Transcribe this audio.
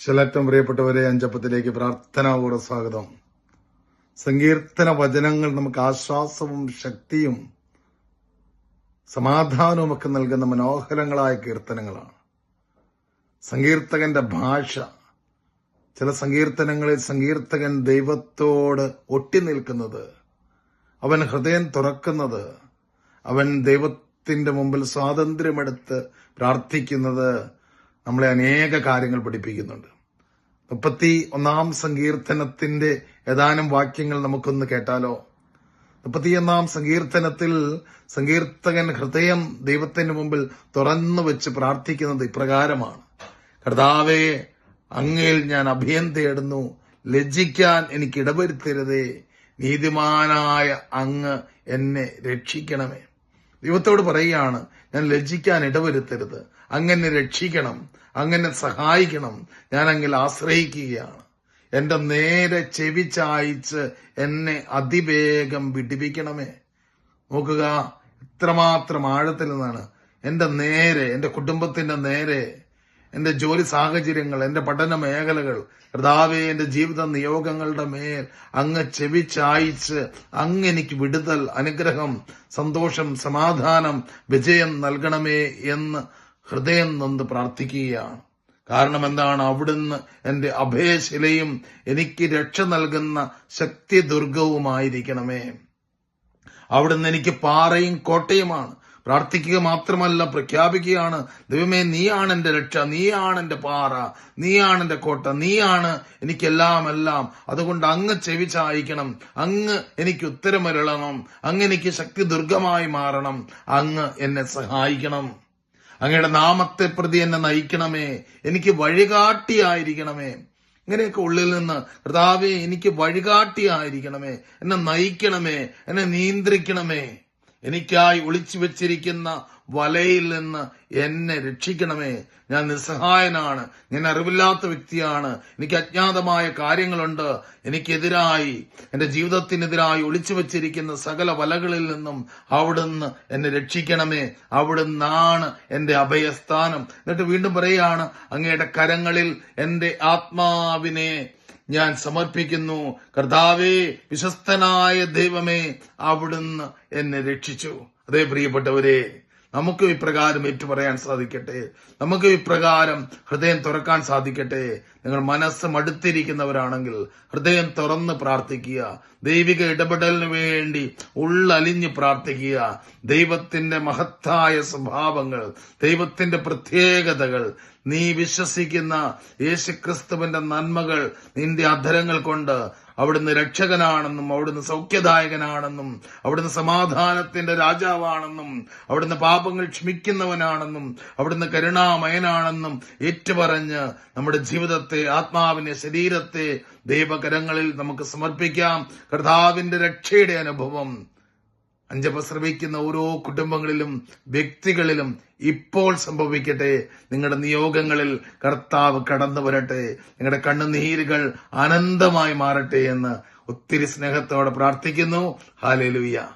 ശലറ്റം പ്രിയപ്പെട്ടവരെ അഞ്ചപ്പത്തിലേക്ക് പ്രാർത്ഥനാപൂർവ സ്വാഗതം. സങ്കീർത്തന വചനങ്ങൾ നമുക്ക് ആശ്വാസവും ശക്തിയും സമാധാനവും ഒക്കെ നൽകുന്ന മനോഹരങ്ങളായ കീർത്തനങ്ങളാണ്. സങ്കീർത്തകന്റെ ഭാഷ ചില സങ്കീർത്തനങ്ങളിൽ സങ്കീർത്തകൻ ദൈവത്തോട് ഒട്ടി നിൽക്കുന്നത് അവൻ ഹൃദയം തുറക്കുന്നത് അവൻ ദൈവത്തിന്റെ മുമ്പിൽ സ്വാതന്ത്ര്യമെടുത്ത് പ്രാർത്ഥിക്കുന്നത് നമ്മളെ അനേക കാര്യങ്ങൾ പഠിപ്പിക്കുന്നുണ്ട്. മുപ്പത്തി ഒന്നാം സങ്കീർത്തനത്തിന്റെ ഏതാനും വാക്യങ്ങൾ നമുക്കൊന്ന് കേട്ടാലോ? മുപ്പത്തിയൊന്നാം സങ്കീർത്തനത്തിൽ സങ്കീർത്തകൻ ഹൃദയം ദൈവത്തിന്റെ മുമ്പിൽ തുറന്നു വെച്ച് പ്രാർത്ഥിക്കുന്നത് ഇപ്രകാരമാണ്. കർത്താവെ അങ്ങയിൽ ഞാൻ അഭയം തേടുന്നു. ലജ്ജിക്കാൻ എനിക്ക് ഇടവരുത്തരുതേ. നീതിമാനായ അങ്ങ് എന്നെ രക്ഷിക്കണമേ. ദൈവത്തോട് പറയുകയാണ് ഞാൻ ലജ്ജിക്കാൻ ഇടവരുത്തരുത്. അങ്ങനെ രക്ഷിക്കണം അങ്ങനെ സഹായിക്കണം. ഞാൻ അങ്ങിൽ ആശ്രയിക്കുകയാണ്. എന്റെ നേരെ ചെവി ചായച്ച് എന്നെ അതിവേഗം വിടിപ്പിക്കണമേ. നോക്കുക ഇത്രമാത്രം ആഴത്തിൽ നിന്നാണ് എന്റെ നേരെ എന്റെ കുടുംബത്തിന്റെ നേരെ എന്റെ ജോലി സാഹചര്യങ്ങൾ എന്റെ പഠന മേഖലകൾ കർത്താവെ എന്റെ ജീവിത നിയോഗങ്ങളുടെ മേൽ അങ്ങ് ചെവിച്ചായിച്ച് ചായ്ച്ച് അങ്ങ് എനിക്ക് വിടുതൽ അനുഗ്രഹം സന്തോഷം സമാധാനം വിജയം നൽകണമേ എന്ന് ഹൃദയം നൊന്ന് പ്രാർത്ഥിക്കുകയാണ്. കാരണം എന്താണ്? അവിടുന്ന് എന്റെ അഭയശിലയും എനിക്ക് രക്ഷ നൽകുന്ന ശക്തി ദുർഗവുമായിരിക്കണമേ അവിടുന്ന് എനിക്ക് പാറയും കോട്ടയുമാണ്. പ്രാർത്ഥിക്കുക മാത്രമല്ല പ്രഖ്യാപിക്കുകയാണ് ദൈവമേ നീയാണ് എന്റെ രക്ഷ നീയാണ് എന്റെ പാറ നീയാണ് എന്റെ കോട്ട നീയാണ് എനിക്കെല്ലാം എല്ലാം. അതുകൊണ്ട് അങ്ങ് ചെവി ചായ്ക്കണം അങ്ങ് എനിക്ക് ഉത്തരമരുളണം അങ്ങ് എനിക്ക് ശക്തി ദുർഗമായി മാറണം അങ്ങ് എന്നെ സഹായിക്കണം. അങ്ങയുടെ നാമത്തെ പ്രതി എന്നെ നയിക്കണമേ എനിക്ക് വഴികാട്ടിയായിരിക്കണമേ. ഇങ്ങനെയൊക്കെ ഉള്ളിൽ നിന്ന് കർത്താവെ എനിക്ക് വഴികാട്ടിയായിരിക്കണമേ എന്നെ നയിക്കണമേ എന്നെ നിയന്ത്രിക്കണമേ. എനിക്കായി ഒളിച്ചു വെച്ചിരിക്കുന്ന വലയിൽ നിന്ന് എന്നെ രക്ഷിക്കണമേ. ഞാൻ നിസ്സഹായനാണ്. ഞാൻ അറിവില്ലാത്ത വ്യക്തിയാണ്. എനിക്ക് അജ്ഞാതമായ കാര്യങ്ങളുണ്ട്. എനിക്കെതിരായി എന്റെ ജീവിതത്തിനെതിരായി ഒളിച്ചു വെച്ചിരിക്കുന്ന സകല വലകളിൽ നിന്നും അവിടുന്ന് എന്നെ രക്ഷിക്കണമേ. അവിടുന്നാണ് എന്റെ അഭയസ്ഥാനം. എന്നിട്ട് വീണ്ടും പറയുകയാണ് അങ്ങയുടെ കരങ്ങളിൽ എന്റെ ആത്മാവിനെ ഞാൻ സമർപ്പിക്കുന്നു. കർത്താവേ വിശ്വസ്തനായ ദൈവമേ അവിടുന്ന് എന്നെ രക്ഷിച്ചു. അതേ പ്രിയപ്പെട്ടവരെ നമുക്ക് ഇപ്രകാരം ഏറ്റുപറയാൻ സാധിക്കട്ടെ. നമുക്ക് ഇപ്രകാരം ഹൃദയം തുറക്കാൻ സാധിക്കട്ടെ. നിങ്ങൾ മനസ്സ് മടുത്തിരിക്കുന്നവരാണെങ്കിൽ ഹൃദയം തുറന്ന് പ്രാർത്ഥിക്കുക. ദൈവിക ഇടപെടലിന് വേണ്ടി ഉള്ളലിഞ്ഞ് പ്രാർത്ഥിക്കുക. ദൈവത്തിന്റെ മഹത്തായ സ്വഭാവങ്ങൾ ദൈവത്തിന്റെ പ്രത്യേകതകൾ നീ വിശ്വസിക്കുന്ന യേശുക്രിസ്തുവിന്റെ നന്മകൾ നിന്റെ അധരങ്ങൾ കൊണ്ട് അവിടുന്ന് രക്ഷകനാണെന്നും അവിടുന്ന് സൗഖ്യദായകനാണെന്നും അവിടുന്ന് സമാധാനത്തിന്റെ രാജാവാണെന്നും അവിടുന്ന് പാപങ്ങൾ ക്ഷമിക്കുന്നവനാണെന്നും അവിടുന്ന് കരുണാമയനാണെന്നും ഏറ്റുപറഞ്ഞ് നമ്മുടെ ജീവിതത്തെ ആത്മാവിനെ ശരീരത്തെ ദൈവകരങ്ങളിൽ നമുക്ക് സമർപ്പിക്കാം. കർത്താവിന്റെ രക്ഷയുടെ അനുഭവം അഞ്ചപ്പ ശ്രമിക്കുന്ന ഓരോ കുടുംബങ്ങളിലും വ്യക്തികളിലും ഇപ്പോൾ സംഭവിക്കട്ടെ. നിങ്ങളുടെ നിയോഗങ്ങളിൽ കർത്താവ് കടന്നു വരട്ടെ. നിങ്ങളുടെ കണ്ണുനീരുകൾ അനന്തമായി മാറട്ടെ എന്ന് ഒത്തിരി സ്നേഹത്തോടെ പ്രാർത്ഥിക്കുന്നു. ഹാലേലുയ്യ